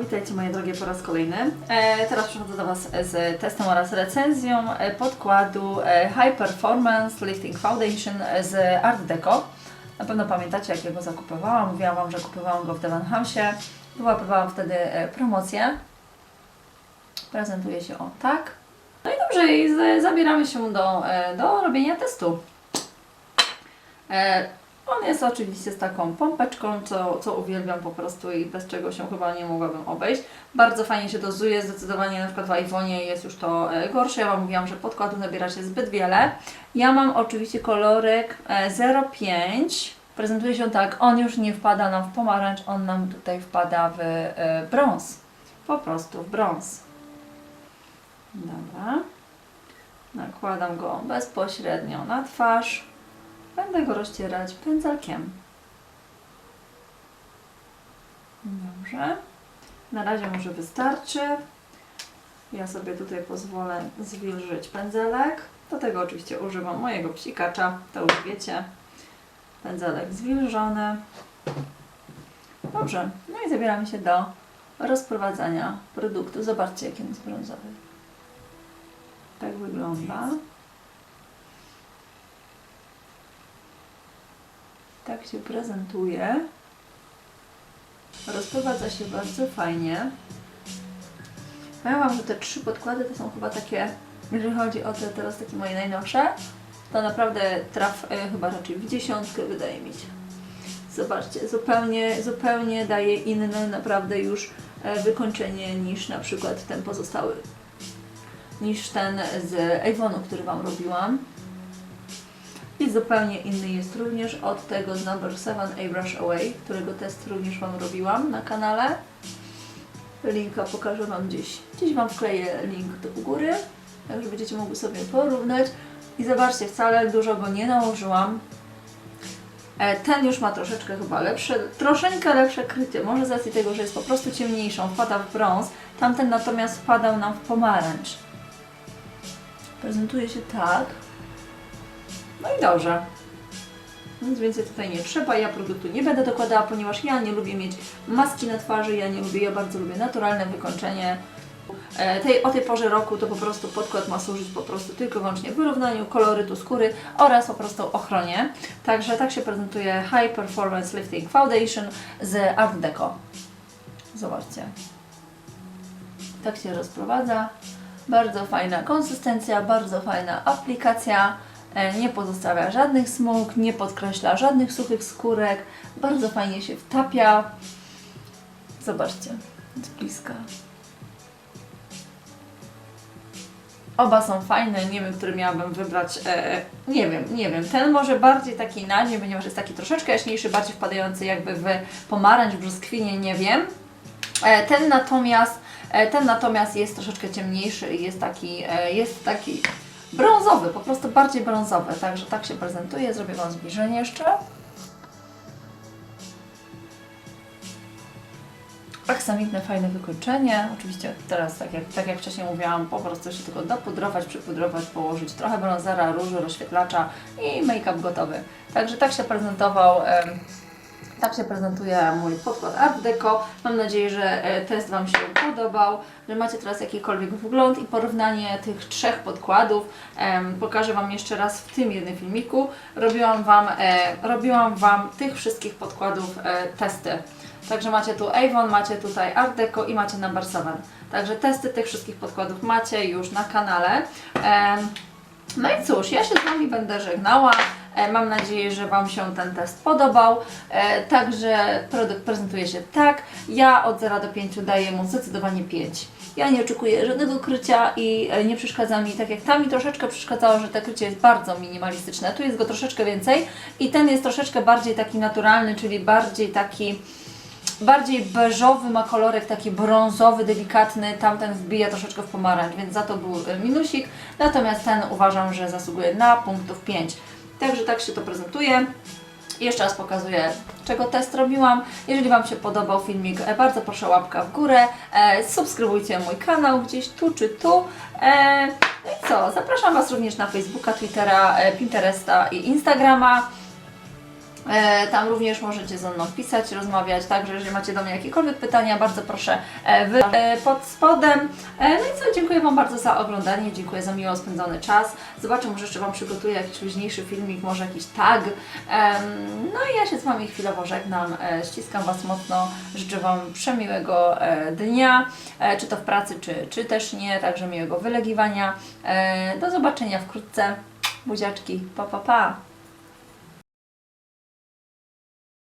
witajcie moje drogie po raz kolejny. E, teraz przychodzę do Was z testem oraz recenzją e, podkładu e, High Performance Lifting Foundation z Art Deco. Na pewno pamiętacie jak ja go zakupowałam. Mówiłam Wam, że kupowałam go w Debenhamsie. Wyłapywałam wtedy e, promocję. Prezentuje się on tak. No i dobrze, i zabieramy się do, do robienia testu. E, on jest oczywiście z taką pompeczką, co, co uwielbiam po prostu i bez czego się chyba nie mogłabym obejść. Bardzo fajnie się dozuje, zdecydowanie na przykład w iPhone'ie jest już to e, gorsze. Ja Wam mówiłam, że podkładu nabiera się zbyt wiele. Ja mam oczywiście kolorek e, 05. Prezentuje się tak, on już nie wpada nam w pomarańcz, on nam tutaj wpada w e, brąz. Po prostu w brąz. Dobra. Nakładam go bezpośrednio na twarz. Będę go rozcierać pędzelkiem. Dobrze. Na razie może wystarczy. Ja sobie tutaj pozwolę zwilżyć pędzelek. Do tego oczywiście używam mojego psikacza, to już wiecie. Pędzelek zwilżony. Dobrze. No i zabieramy się do rozprowadzania produktu. Zobaczcie, jaki on jest brązowy. Tak wygląda. Tak się prezentuje. Rozprowadza się bardzo fajnie. Powiem Wam, że te trzy podkłady to są chyba takie, jeżeli chodzi o te teraz takie moje najnowsze, to naprawdę traf e, chyba raczej w dziesiątkę wydaje mi się. Zobaczcie, zupełnie, zupełnie daje inne naprawdę już e, wykończenie niż na przykład ten pozostały. Niż ten z Avonu, który Wam robiłam. I zupełnie inny jest również od tego z Number 7 Airbrush Away, którego test również Wam robiłam na kanale. Linka pokażę Wam gdzieś. Gdzieś Wam wkleję link do góry, tak że będziecie mogli sobie porównać. I zobaczcie, wcale dużo go nie nałożyłam. E, Ten już ma troszeczkę chyba lepsze, troszeczkę lepsze krycie, może z racji tego, że jest po prostu ciemniejszą, wpada w brąz. Tamten natomiast wpadał nam w pomarańcz. Prezentuje się tak. No i dobrze. Nic więcej tutaj nie trzeba. Ja produktu nie będę dokładała, ponieważ ja nie lubię mieć maski na twarzy, ja nie lubię, ja bardzo lubię naturalne wykończenie. E, Tej, o tej porze roku to po prostu podkład ma służyć po prostu tylko wyłącznie wyrównaniu kolorytu skóry oraz po prostu ochronie. Także tak się prezentuje High Performance Lifting Foundation z Art Deco. Zobaczcie. Tak się rozprowadza. Bardzo fajna konsystencja, bardzo fajna aplikacja. E, Nie pozostawia żadnych smug, nie podkreśla żadnych suchych skórek. Bardzo fajnie się wtapia. Zobaczcie, z bliska. Oba są fajne, nie wiem, który miałabym wybrać. E, nie wiem, nie wiem. Ten może bardziej taki na nie, ponieważ jest taki troszeczkę jaśniejszy, bardziej wpadający jakby w pomarańcz, brzoskwinie, nie wiem. E, ten natomiast, e, ten natomiast jest troszeczkę ciemniejszy i jest taki, e, jest taki brązowy, po prostu bardziej brązowy. Także tak się prezentuje. Zrobię Wam zbliżenie jeszcze. Aksamitne, fajne wykończenie. Oczywiście teraz, tak jak, tak jak wcześniej mówiłam, po prostu się tylko dopudrować, przypudrować, położyć trochę brązera, różu, rozświetlacza i make-up gotowy. Także tak się prezentował, tak się prezentuje mój podkład Art Deco. Mam nadzieję, że e, test Wam się podobał, że macie teraz jakikolwiek wgląd i porównanie tych trzech podkładów. Pokażę Wam jeszcze raz w tym jednym filmiku. Robiłam Wam, e, robiłam wam tych wszystkich podkładów e, testy. Także macie tu Avon, macie tutaj Art Deco i macie Number 7. Także testy tych wszystkich podkładów macie już na kanale. No i cóż, ja się z Wami będę żegnała. E, Mam nadzieję, że Wam się ten test podobał. E, Także produkt prezentuje się tak. Ja od 0 do 5 daję mu zdecydowanie 5. Ja nie oczekuję żadnego krycia i e, nie przeszkadza mi, tak jak tam mi troszeczkę przeszkadzało, że to krycie jest bardzo minimalistyczne. Tu jest go troszeczkę więcej i ten jest troszeczkę bardziej taki naturalny, czyli bardziej taki bardziej beżowy ma kolorek, taki brązowy, delikatny, tamten wbija troszeczkę w pomarańcz, więc za to był minusik, natomiast ten uważam, że zasługuje na punktów 5. Także tak się to prezentuje. Jeszcze raz pokazuję, czego test robiłam. Jeżeli Wam się podobał filmik, e, bardzo proszę łapka w górę. E, subskrybujcie mój kanał gdzieś tu czy tu. E, no i co? Zapraszam Was również na Facebooka, Twittera, Pinteresta i Instagrama. E, Tam również możecie ze mną pisać, rozmawiać, także jeżeli macie do mnie jakiekolwiek pytania, bardzo proszę e, wy e, pod spodem. No i co, dziękuję Wam bardzo za oglądanie, dziękuję za miło spędzony czas. Zobaczę, może jeszcze Wam przygotuję jakiś luźniejszy filmik, może jakiś tag. No i ja się z Wami chwilowo żegnam, ściskam Was mocno, życzę Wam przemiłego dnia, czy to w pracy, czy, czy też nie, także miłego wylegiwania. Do zobaczenia wkrótce. Buziaczki, pa pa pa!